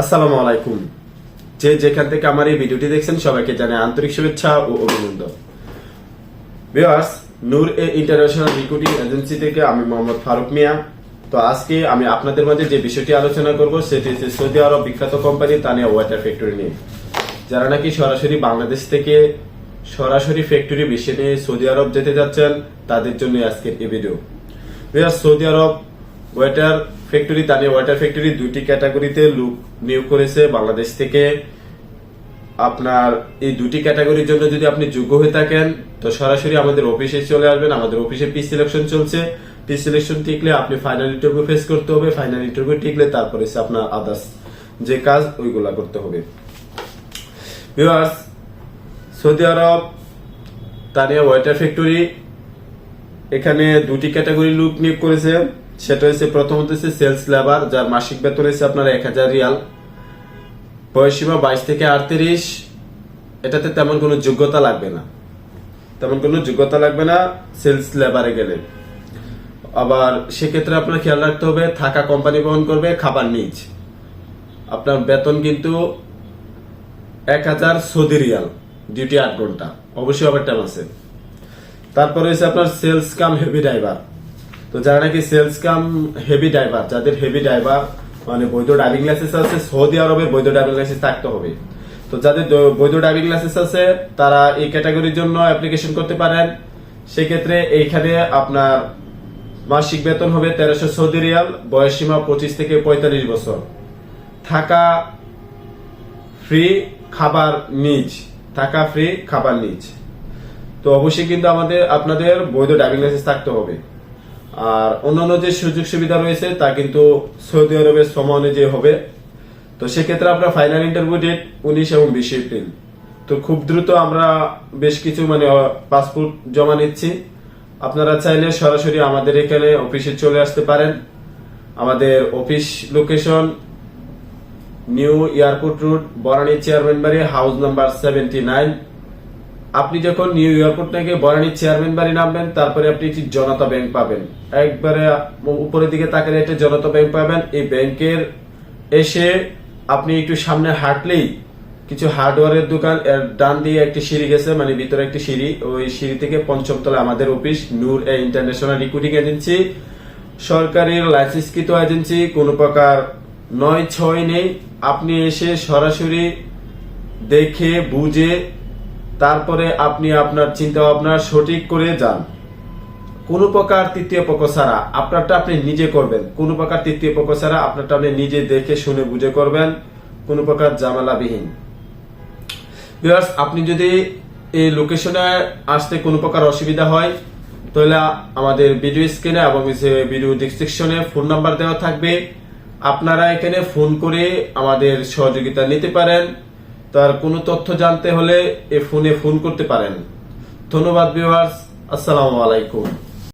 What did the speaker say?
আসসালামু আলাইকুম। যে যেখান থেকে আমার এই ভিডিওটি দেখছেন, সবাইকে জানাই আন্তরিক শুভেচ্ছা ও অভিনন্দন। Viewers, Noor E international recruiting agency থেকে আমি মোহাম্মদ ফারুক মিয়া। তো আজকে আমি আপনাদের মাঝে যে বিষয়টি আলোচনা করব, সেটি হচ্ছে সৌদি আরব বিখ্যাত কোম্পানি তানিয়া ওয়াটার ফ্যাক্টরি নিয়ে। যারা নাকি সরাসরি বাংলাদেশ থেকে সরাসরি ফ্যাক্টরি বেছে নিয়ে সৌদি আরব যেতে যাচ্ছেন, তাদের জন্য আজকের এই video. Saudi Arab water factory Tania water factory দুইটি ক্যাটাগরিতে লুক নিয়োগ করেছে। বাংলাদেশ থেকে আপনার এই দুটি ক্যাটাগরির জন্য যদি আপনি যোগ্য হয়ে থাকেন, তো সরাসরি আমাদের অফিসে চলে আসবেন। আমাদের অফিসে পি সিলেকশন চলছে। পি সিলেকশন টিকলে আপনি ফাইনাল ইন্টারভিউ ফেস করতে হবে। ফাইনাল ইন্টারভিউ টিকলে তারপরে আপনার আদার্স যে কাজ, ওইগুলা করতে হবে। Viewers, Saudi Arab Tania water factory, এখানে দুটি ক্যাটাগরি লুক নিয়োগ করেছে। সেটা হচ্ছে প্রথমত হচ্ছে সেলস লেবার যার মাসিক বেতন হচ্ছে আপনার এক হাজার রিয়াল। বয়সীমা বাইশ থেকে আটত্রিশ। এটাতে তেমন কোনো যোগ্যতা লাগবে না। তেমন কোনো যোগ্যতা লাগবে না সেলস লেবারে গেলে। আবার সেক্ষেত্রে আপনার খেয়াল রাখতে হবে, থাকা কোম্পানি বহন করবে খাবার নিজ। আপনার বেতন কিন্তু এক হাজার সৌদি রিয়াল ডিউটি আট ঘণ্টা। অবশ্যই ওভার টাইম আছে। তারপরে হচ্ছে আপনার সেলস কাম হেভি ড্রাইভার তো যারা নাকি সেলস কাম হেভি ড্রাইভার যাদের হেভি ড্রাইভার মানে বৈধ ড্রাইভিং লাইসেন্স আছে, সৌদি আরবের বৈধ ড্রাইভিং লাইসেন্স থাকতে হবে। তো যাদের বৈধ ড্রাইভিং লাইসেন্স আছে, তারা এই ক্যাটাগরির জন্য অ্যাপ্লিকেশন করতে পারেন। সেক্ষেত্রে এইখানে আপনার মাসিক বেতন হবে তেরোশো সৌদি রিয়াল, বয়স সীমা পঁচিশ থেকে পঁয়তাল্লিশ বছর। থাকা ফ্রি খাবার নিজ, থাকা ফ্রি খাবার নিজ। তো অবশ্যই কিন্তু আমাদের, আপনাদের বৈধ ড্রাইভিং লাইসেন্স থাকতে হবে। আর অন্যান্য যে সুযোগ সুবিধা রয়েছে, তা কিন্তু সৌদি আরবের সময় অনুযায়ী হবে। তো সেক্ষেত্রে আপনার ফাইনাল ইন্টারভিউ ডেট উনিশ এবং বিশ এপ্রিল। তো খুব দ্রুত আমরা বেশ কিছু মানে পাসপোর্ট জমা নিচ্ছি। আপনারা চাইলে সরাসরি আমাদের এখানে অফিসে চলে আসতে পারেন। আমাদের office location new airport road বরানি chairman বাড়ি হাউস নাম্বার সেভেন্টি নাইন আপনি যখন নিউ এয়ারপোর্ট থেকে বরানি চেয়ারম্যান বাড়ি নামবেন, তারপরে আপনি একটি জনতা ব্যাংক পাবেন। একবারে উপরের দিকে তাকালে একটা জনতা ব্যাংক পাবেন। এই ব্যাংকের এসে আপনি একটু সামনে হাঁটলেই কিছু হার্ডওয়্যারের দোকান ডান দিয়ে একটি সিঁড়ি গেছে মানে ভিতরে একটি সিঁড়ি। ওই সিঁড়ি থেকে পঞ্চম তলায় আমাদের office, Noor E international recruiting agency. সরকারের লাইসেন্সকৃত এজেন্সি, কোনো প্রকার নয় ছয় নেই। আপনি এসে সরাসরি দেখে, বুঝে তারপরে আপনি আপনার চিন্তা ভাবনা সঠিক করে যান। কোনো প্রকার তৃতীয় পক্ষ ছাড়া আপনারটা আপনি নিজে করবেন। কোনো প্রকার তৃতীয় পক্ষ ছাড়া আপনারটা আপনি নিজে দেখে, শুনে, বুঝে করবেন। কোনো প্রকার জামালাবিহীন। ভিউয়ার্স আপনি যদি এই লোকেশনে আসতে কোনো প্রকার অসুবিধা হয়, তাহলে আমাদের ভিডিও স্ক্রিনে এবং ভিডিও ডিসক্রিপশনে ফোন নাম্বার দেওয়া থাকবে। আপনারা এখানে ফোন করে আমাদের সহযোগিতা নিতে পারেন। তার কোনো তথ্য জানতে হলে এ ফোনে ফোন করতে পারেন। ধন্যবাদ বিভার্স আসসালামু আলাইকুম।